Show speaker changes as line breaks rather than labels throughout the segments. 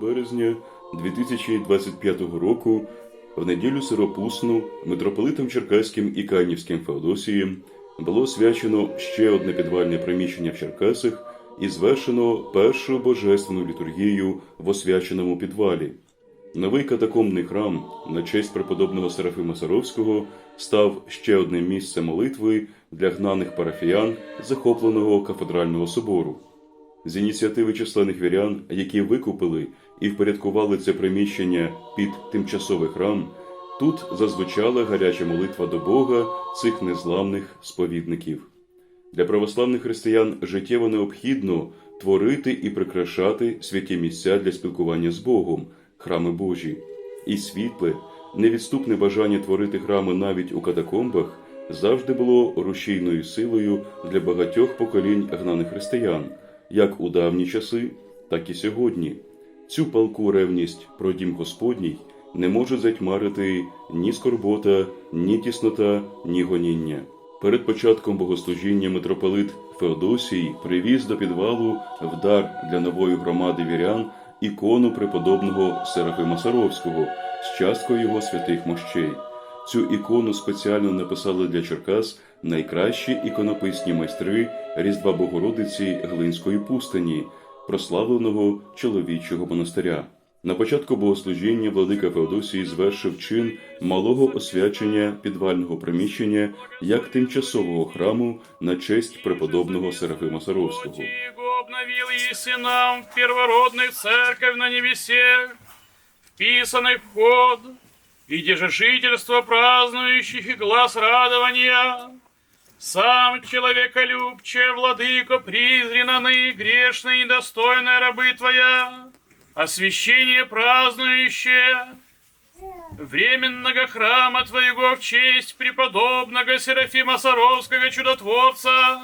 березня 2025 року в неділю сиропусну митрополитом Черкаським і Канівським Феодосієм було освячено ще одне підвальне приміщення в Черкасах і звершено першу божественну літургію в освяченому підвалі. Новий катакомбний храм на честь преподобного Серафима Саровського став ще одним місцем молитви для гнаних парафіян захопленого кафедрального собору. З ініціативи численних вірян, які викупили і впорядкували це приміщення під тимчасовий храм, тут зазвучала гаряча молитва до Бога цих незламних сповідників. Для православних християн життєво необхідно творити і прикрашати святі місця для спілкування з Богом, храми Божі, і світле, невідступне бажання творити храми навіть у катакомбах завжди було рушійною силою для багатьох поколінь гнаних християн, як у давні часи, так і сьогодні. Цю палку ревність про дім Господній не може затьмарити ні скорбота, ні тіснота, ні гоніння. Перед початком богослужіння митрополит Феодосій привіз до підвалу в дар для нової громади вірян ікону преподобного Серафима Саровського з часткою його святих мощей. Цю ікону спеціально написали для Черкас найкращі іконописні майстри Різдва Богородиці Глинської пустині, прославленого чоловічого монастиря. На початку богослужіння владика Феодосій звершив чин малого освячення підвального приміщення як тимчасового храму на честь преподобного Серафима Саровського.
Обновил еси нам в первородных церковь на небесе, вписанный в ход, и жительство празднующих и глаз радования. Сам человеколюбче, владыко, призренный, грешный и недостойная рабы твоя, освящение празднующее, временного храма Твоего в честь преподобного Серафима Саровского чудотворца,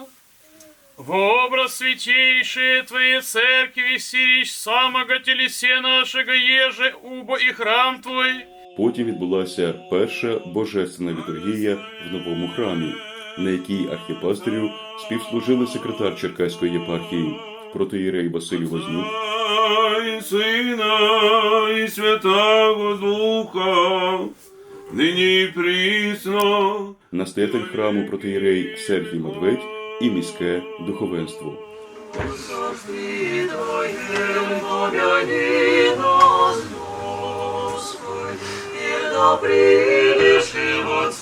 в образ святейшие Твоей церкви сирич самого телесе нашего еже, убо и храм Твой,
Потім відбулася перша божественна літургія в новому храмі, на якій архіпастирю співслужили секретар Черкаської єпархії. Протоїрей Василь Вознюк,
і Сина, і Святого Духа, нині прісно,
настоятель храму протоїрей Сергій Медведь і міське духовенство.
помяни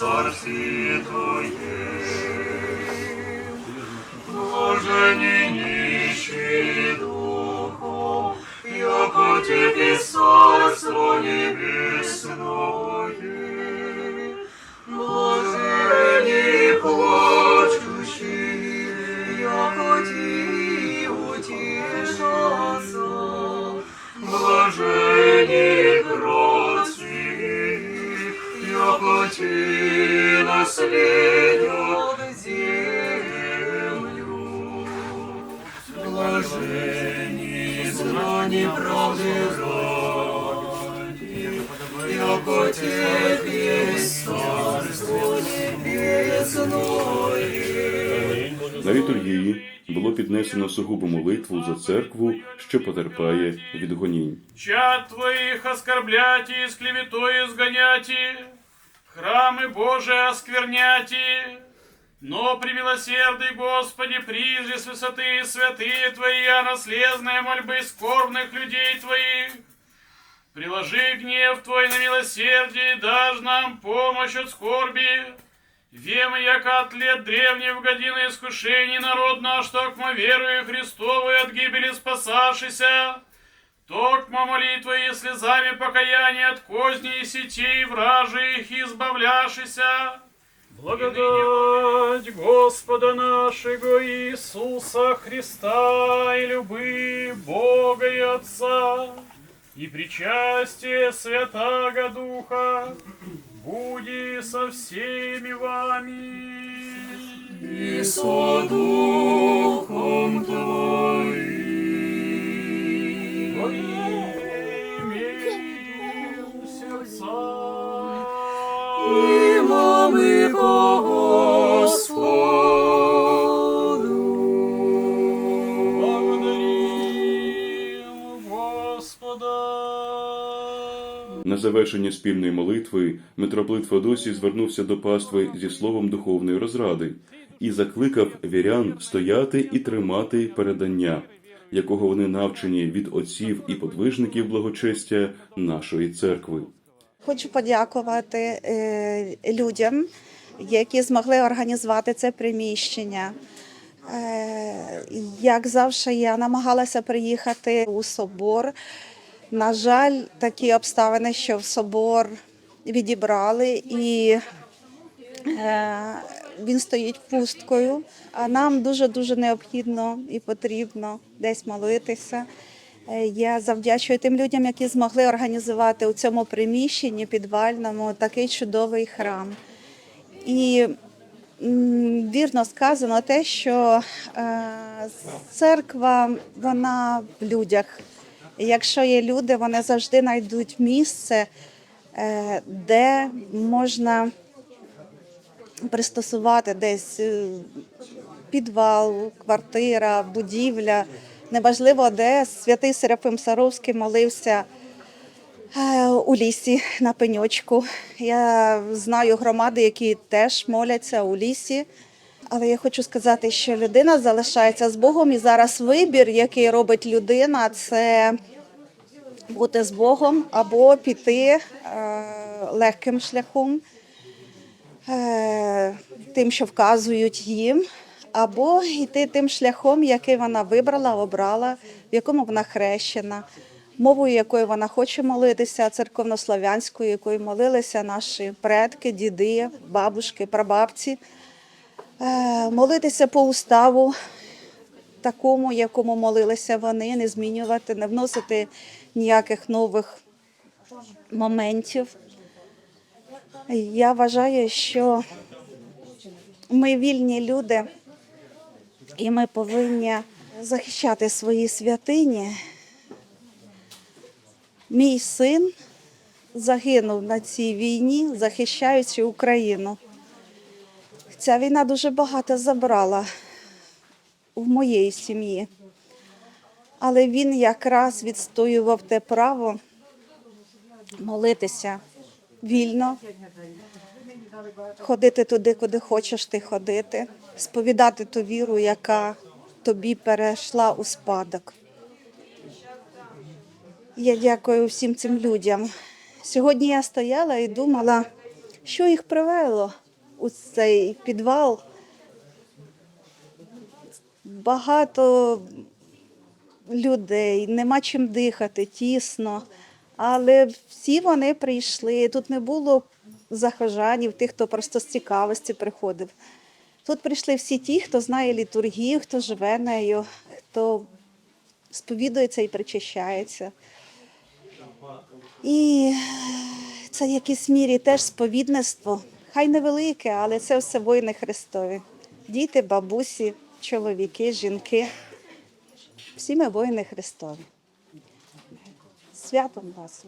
царствие Твое. Блажени нищие духом, яко Тебе царство небесное. Блажени плачущие, яко Ти утешатся. Блажени кроткие, яко Ти наследят землю. Блажени знани правды ради.
На літургії було піднесено сугубу молитву за церкву, що потерпає від гонінь.
чад твоих оскорбляти и с клеветой изгоняти, храмы Божии оскверняти, но премилосердый Господи, прижи с высоты святые Твои, а наследные мольбы скорбных людей Твоих. Приложи гнев Твой на милосердие, дашь нам помощь от скорби. Вем, яко от лет древних в годины искушений народ наш, токмо верую Христову и от гибели спасашися. Токмо молитвой и слезами покаяния от козней и сетей вражьих избавляшися. Благодать Господа нашего Иисуса Христа и любы Бога и Отца и причастие Святаго Духа буди со всеми вами.
и со духом Твоим.
На завершення спільної молитви митрополит Феодосій звернувся до пастви зі словом духовної розради і закликав вірян стояти і тримати передання, якого вони навчені від отців і подвижників благочестя нашої церкви.
Хочу подякувати е, людям, які змогли організувати це приміщення. Е, як завжди, я намагалася приїхати у собор. На жаль, такі обставини, що в собор відібрали, і е, він стоїть пусткою. А нам дуже дуже необхідно і потрібно десь молитися. Е, Я завдячую тим людям, які змогли організувати у цьому приміщенні підвальному такий чудовий храм. І вірно сказано те, що е, церква вона в людях. Якщо є люди, вони завжди знайдуть місце, е, де можна пристосувати десь е, підвал, квартира, будівля. Неважливо, де святий Серафим Саровський молився е, у лісі на пеньочку. Я знаю громади, які теж моляться у лісі. Але я хочу сказати, що людина залишається з Богом, і зараз вибір, який робить людина, це бути з Богом або піти е, легким шляхом тим, що вказують їм, або йти тим шляхом, який вона вибрала, обрала, в якому вона хрещена, мовою якою вона хоче молитися, церковнослов'янською, якою молилися наші предки, діди, бабушки, прабабці. Е, Молитися по уставу, такому, якому молилися вони, не змінювати, не вносити ніяких нових моментів. Я вважаю, що ми вільні люди, і ми повинні захищати свої святині. Мій син загинув на цій війні, захищаючи Україну. Ця війна дуже багато забрала в моєї сім'ї, але він якраз відстоював те право молитися вільно, ходити туди, куди хочеш ти ходити, сповідати ту віру, яка тобі перейшла у спадок. Я дякую всім цим людям. Сьогодні я стояла і думала, що їх привело у цей підвал. Багато людей, нема чим дихати, тісно. Але всі вони прийшли. Тут не було захожанів, тих, хто просто з цікавості приходив. Тут прийшли всі ті, хто знає літургію, хто живе нею, хто сповідується і причащається. І це в якійсь мірі теж сповідництво. Хай невелике, але це все воїни Христові. Діти, бабусі, чоловіки, жінки. Всі ми воїни Христові. Святом вас!